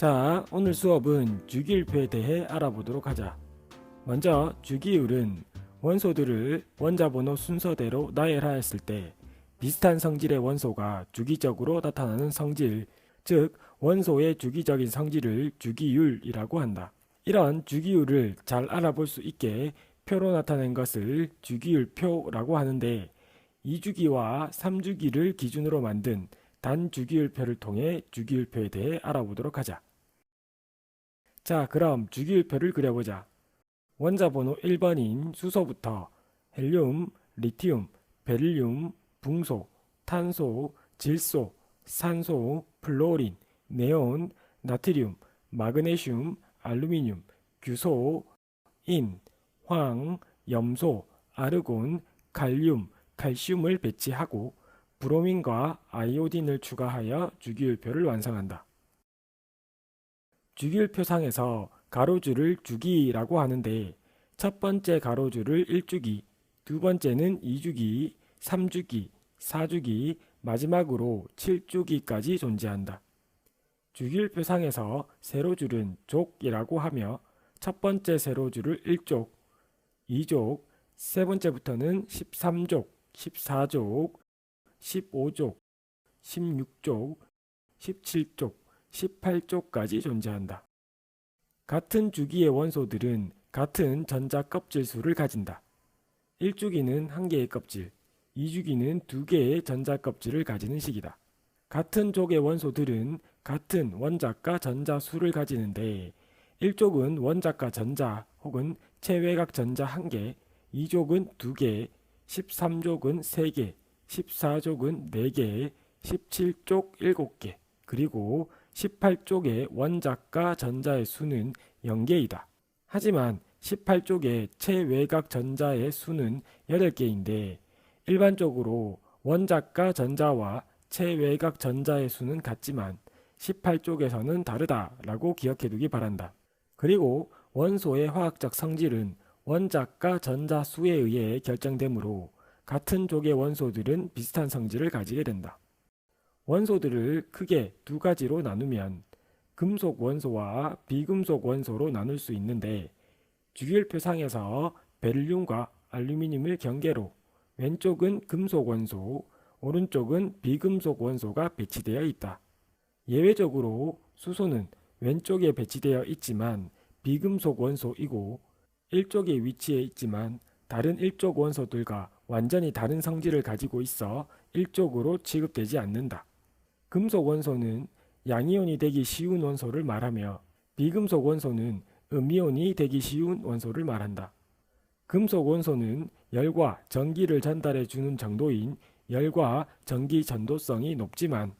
자, 오늘 수업은 주기율표에 대해 알아보도록 하자. 먼저 주기율은 원소들을 원자번호 순서대로 나열하였을 때 비슷한 성질의 원소가 주기적으로 나타나는 성질, 즉 원소의 주기적인 성질을 주기율이라고 한다. 이런 주기율을 잘 알아볼 수 있게 표로 나타낸 것을 주기율표라고 하는데 2주기와 3주기를 기준으로 만든 단주기율표를 통해 주기율표에 대해 알아보도록 하자. 자, 그럼 주기율표를 그려보자. 원자 번호 1번인 수소부터 헬륨, 리튬, 베릴륨, 붕소, 탄소, 질소, 산소, 플로린, 네온, 나트륨, 마그네슘, 알루미늄, 규소, 인, 황, 염소, 아르곤, 칼륨, 칼슘을 배치하고 브로민과 아이오딘을 추가하여 주기율표를 완성한다. 주기율표상에서 가로줄을 주기라고 하는데 첫 번째 가로줄을 1주기, 두 번째는 2주기, 3주기, 4주기, 마지막으로 7주기까지 존재한다. 주기율표상에서 세로줄은 족이라고 하며 첫 번째 세로줄을 1족, 2족, 세 번째부터는 13족, 14족, 15족, 16족, 17족, 18쪽까지 존재한다. 같은 주기의 원소들은 같은 전자 껍질 수를 가진다. 1주기는 한 개의 껍질, 2주기는 두 개의 전자 껍질을 가지는 식이다. 같은 족의 원소들은 같은 원자과 전자 수를 가지는데 1족은 원자과 전자 혹은 체외각 전자 1개, 2족은 2개, 13족은 3개, 14족은 4개, 17족 7개, 그리고 18쪽의 원자과 전자의 수는 0개이다. 하지만 18쪽의 체외각 전자의 수는 8개인데 일반적으로 원자과 전자와 체외각 전자의 수는 같지만 18쪽에서는 다르다라고 기억해두기 바란다. 그리고 원소의 화학적 성질은 원자과 전자 수에 의해 결정되므로 같은 족의 원소들은 비슷한 성질을 가지게 된다. 원소들을 크게 두 가지로 나누면 금속 원소와 비금속 원소로 나눌 수 있는데 주기율표상에서 베릴륨과 알루미늄을 경계로 왼쪽은 금속 원소, 오른쪽은 비금속 원소가 배치되어 있다. 예외적으로 수소는 왼쪽에 배치되어 있지만 비금속 원소이고 일쪽에 위치해 있지만 다른 일쪽 원소들과 완전히 다른 성질을 가지고 있어 일쪽으로 취급되지 않는다. 금속 원소는 양이온이 되기 쉬운 원소를 말하며 비금속 원소는 음이온이 되기 쉬운 원소를 말한다. 금속 원소는 열과 전기를 전달해 주는 정도인 열과 전기 전도성이 높지만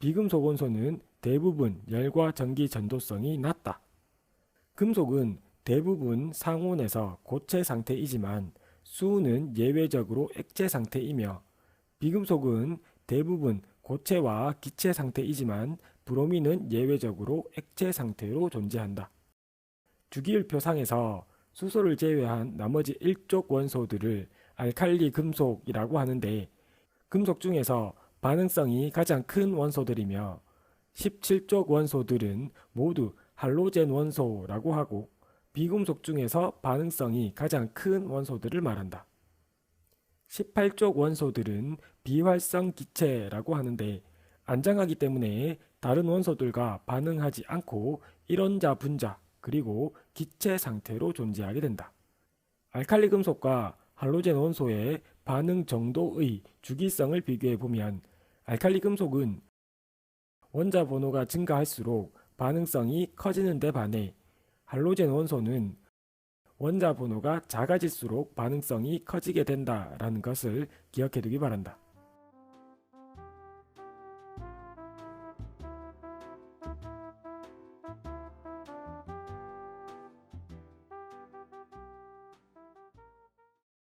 비금속 원소는 대부분 열과 전기 전도성이 낮다. 금속은 대부분 상온에서 고체 상태이지만 수은 예외적으로 액체 상태이며 비금속은 대부분 고체와 기체 상태이지만 브로민은 예외적으로 액체 상태로 존재한다. 주기율표상에서 수소를 제외한 나머지 1족 원소들을 알칼리 금속이라고 하는데 금속 중에서 반응성이 가장 큰 원소들이며 17족 원소들은 모두 할로젠 원소라고 하고 비금속 중에서 반응성이 가장 큰 원소들을 말한다. 18족 원소들은 비활성 기체라고 하는데 안정하기 때문에 다른 원소들과 반응하지 않고 일원자 분자 그리고 기체 상태로 존재하게 된다. 알칼리 금속과 할로젠 원소의 반응 정도의 주기성을 비교해 보면 알칼리 금속은 원자 번호가 증가할수록 반응성이 커지는 데 반해 할로젠 원소는 원자 번호가 작아질수록 반응성이 커지게 된다라는 것을 기억해 두기 바란다.